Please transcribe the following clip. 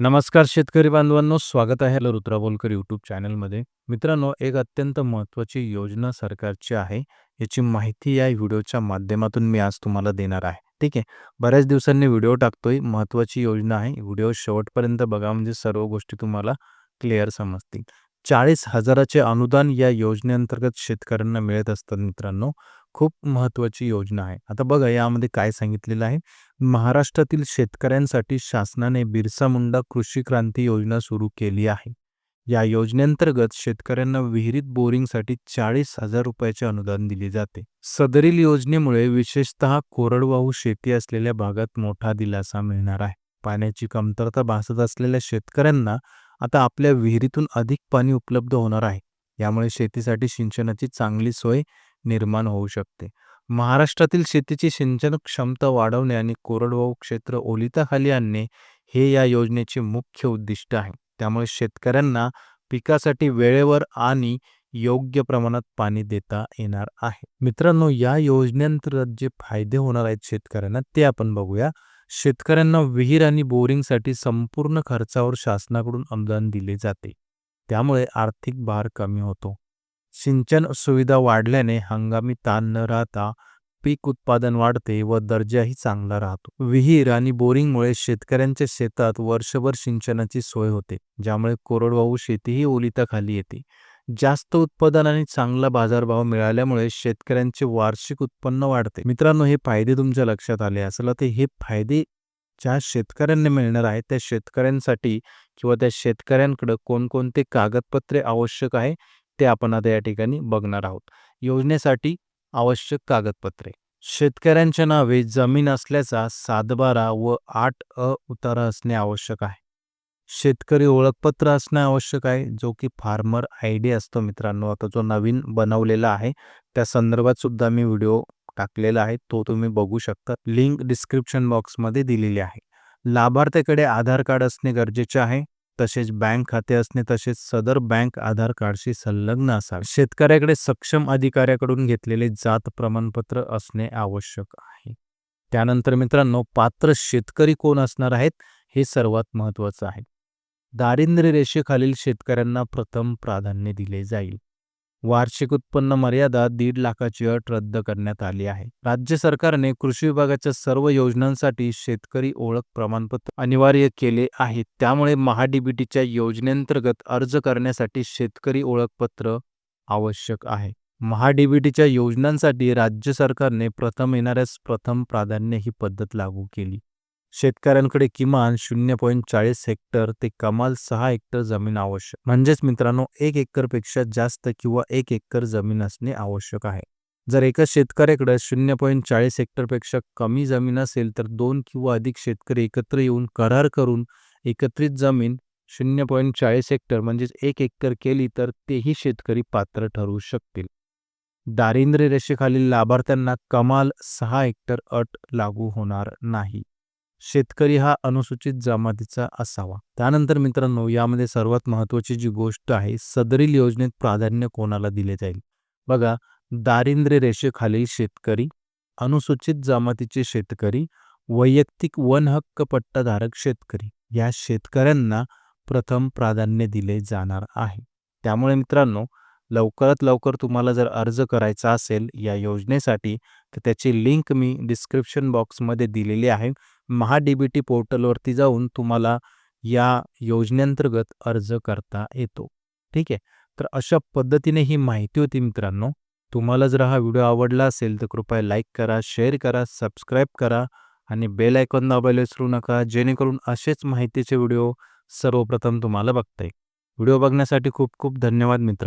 नमस्कार शेतकरी बांधवांनो स्वागत आहे हॅलो रुद्रा बोलकर यूट्यूब चॅनलमध्ये. मित्रांनो एक अत्यंत महत्त्वाची योजना सरकारची आहे. याची माहिती या व्हिडिओच्या माध्यमातून मी आज तुम्हाला देणार आहे. ठीक आहे? बऱ्याच दिवसांनी व्हिडिओ टाकतोय. महत्त्वाची योजना आहे. व्हिडिओ शेवटपर्यंत बघा म्हणजे सर्व गोष्टी तुम्हाला क्लिअर समजतील. चाळीस हजाराचे अनुदान या योजनेअंतर्गत शेतकऱ्यांना मिळत असतात मित्रांनो. खूप महत्त्वाची योजना आहे. आता बघा यामध्ये काय सांगितलेलं आहे? महाराष्ट्रातील शेतकऱ्यांसाठी शासनाने बिरसा मुंडा कृषी क्रांती योजना सुरू केली आहे. या योजनेअंतर्गत शेतकऱ्यांना विहिरीत बोरिंगसाठी चाळीस हजार रुपयाचे अनुदान दिले जाते. सदरील योजनेमुळे विशेषतः कोरडवाहू शेती असलेल्या भागात मोठा दिलासा मिळणार आहे. पाण्याची कमतरता भासत असलेल्या शेतकऱ्यांना आता आपल्या विहिरीतून अधिक पाणी उपलब्ध होणार आहे. यामुळे शेतीसाठी सिंचनाची चांगली सोय निर्माण होऊ शकते. महाराष्ट्रातील शेतीची सिंचन क्षमता वाढवणे आणि कोरडवाहू क्षेत्र ओलिताखाली आणणे हे या योजनेचे मुख्य उद्दिष्ट आहे. त्यामुळे शेतकऱ्यांना पिकासाठी वेळेवर आणि योग्य प्रमाणात पाणी देता येणार आहे. मित्रांनो या योजनेअंतर्गत जे फायदे होणार आहेत शेतकऱ्यांना ते आपण बघूया. शेतकऱ्यांना विहीर आणि बोरिंगसाठी संपूर्ण खर्चावर शासनाकडून अनुदान दिले जाते. त्यामुळे आर्थिक भार कमी होतो. सिंचन सुविधा वाढल्याने हंगामी ताण न राहता पीक उत्पादन वाढते व दर्जाही चांगला राहतो. विहीर आणि बोरिंगमुळे शेतकऱ्यांच्या शेतात वर्षभर सिंचनाची सोय होते ज्यामुळे कोरडवाहू शेतीही ओलिताखाली येते. जास्त उत्पादन आणि चांगला बाजारभाव मिळाल्यामुळे शेतकऱ्यांचे वार्षिक उत्पन्न वाढते. मित्रांनो हे फायदे तुमच्या लक्षात आले असेल ते हे फायदे ज्या शेतकऱ्यांना मिळणार आहे त्या शेतकऱ्यांसाठी किंवा त्या शेतकऱ्यांकडे कोणकोणते कागदपत्रे आवश्यक आहे ते आपण आता या ठिकाणी बघणार आहोत. योजनेसाठी आवश्यक कागदपत्रे. शेतकऱ्यांच्या नावे जमीन असल्याचा सातबारा व आठ अ उतारा असणे आवश्यक आहे. शेतकरी ओळखपत्र असणे आवश्यक आहे जो की फार्मर आय डी असतो मित्रांनो. आता जो नवीन बनवलेला आहे त्या संदर्भात सुद्धा मी व्हिडिओ टाकलेला आहे तो तुम्ही बघू शकता. लिंक डिस्क्रिप्शन बॉक्समध्ये दिलेली आहे. लाभार्थ्याकडे आधार कार्ड असणे गरजेचे आहे. तसेच बँक खाते असणे तसेच सदर बँक आधार कार्डशी संलग्न असावे. शेतकऱ्याकडे सक्षम अधिकाऱ्याकडून घेतलेले जात प्रमाणपत्र असणे आवश्यक आहे. त्यानंतर मित्रांनो पात्र शेतकरी कोण असणार आहेत हे सर्वात महत्वाचं आहे. दारिद्र्य रेषेखालील शेतकऱ्यांना प्रथम प्राधान्य दिले जाईल. वार्षिक उत्पन्न मर्यादा दीड लाखाची अट रद्द करण्यात आली आहे. राज्य सरकारने कृषी विभागाच्या सर्व योजनांसाठी शेतकरी ओळख प्रमाणपत्र अनिवार्य केले आहे. त्यामुळे महाडीबीटीच्या योजनेअंतर्गत अर्ज करण्यासाठी शेतकरी ओळखपत्र आवश्यक आहे. महाडीबीटीच्या योजनांसाठी राज्य सरकारने प्रथम येणाऱ्यास प्रथम प्राधान्य ही पद्धत लागू केली. शेतकऱ्यांकडे किमान शून्य पॉईंट चाळीस हेक्टर ते कमाल सहा हेक्टर जमीन आवश्यक. म्हणजेच मित्रांनो एक एकरपेक्षा जास्त किंवा एक एकर जमीन असणे आवश्यक आहे. जर एका शेतकऱ्याकडे शून्य पॉईंट चाळीस हेक्टरपेक्षा कमी जमीन असेल तर दोन किंवा अधिक शेतकरी एकत्र येऊन करार करून एकत्रित जमीन शून्य पॉईंट चाळीस हेक्टर म्हणजेच एक एकर केली तर तेही शेतकरी पात्र ठरवू शकतील. दारिद्र्य रेषेखालील लाभार्थ्यांना कमाल सहा हेक्टर अट लागू होणार नाही. शेतकरी हा अनुसूचित जमातीचा असावा. त्यानंतर मित्रांनो यामध्ये सर्वात महत्वाची जी गोष्ट आहे सदरील योजनेत प्राधान्य कोणाला दिले जाईल? बघा दारिद्र्य रेषेखालील शेतकरी अनुसूचित जमातीचे शेतकरी वैयक्तिक वन हक्क पट्टाधारक शेतकरी या शेतकऱ्यांना प्रथम प्राधान्य दिले जाणार आहे. त्यामुळे मित्रांनो लवकरात लवकर तुम्हाला जर अर्ज करायचा असेल या योजनेसाठी तर त्याची लिंक मी डिस्क्रिप्शन बॉक्समध्ये दिलेली आहे. महा डी बी टी पोर्टलवरती जाऊन तुम्हाला या योजनेअंतर्गत अर्ज करता येतो. ठीक आहे? तर अशा पद्धतीने ही माहिती होती मित्रांनो. तुम्हाला जर हा व्हिडिओ आवडला असेल तर कृपया लाईक करा शेअर करा सबस्क्राईब करा आणि बेल आयकॉन दाबायला विसरू नका जेणेकरून असेच माहितीचे व्हिडिओ सर्वप्रथम तुम्हाला बघता येईल. व्हिडिओ बघण्यासाठी खूप खूप धन्यवाद मित्रा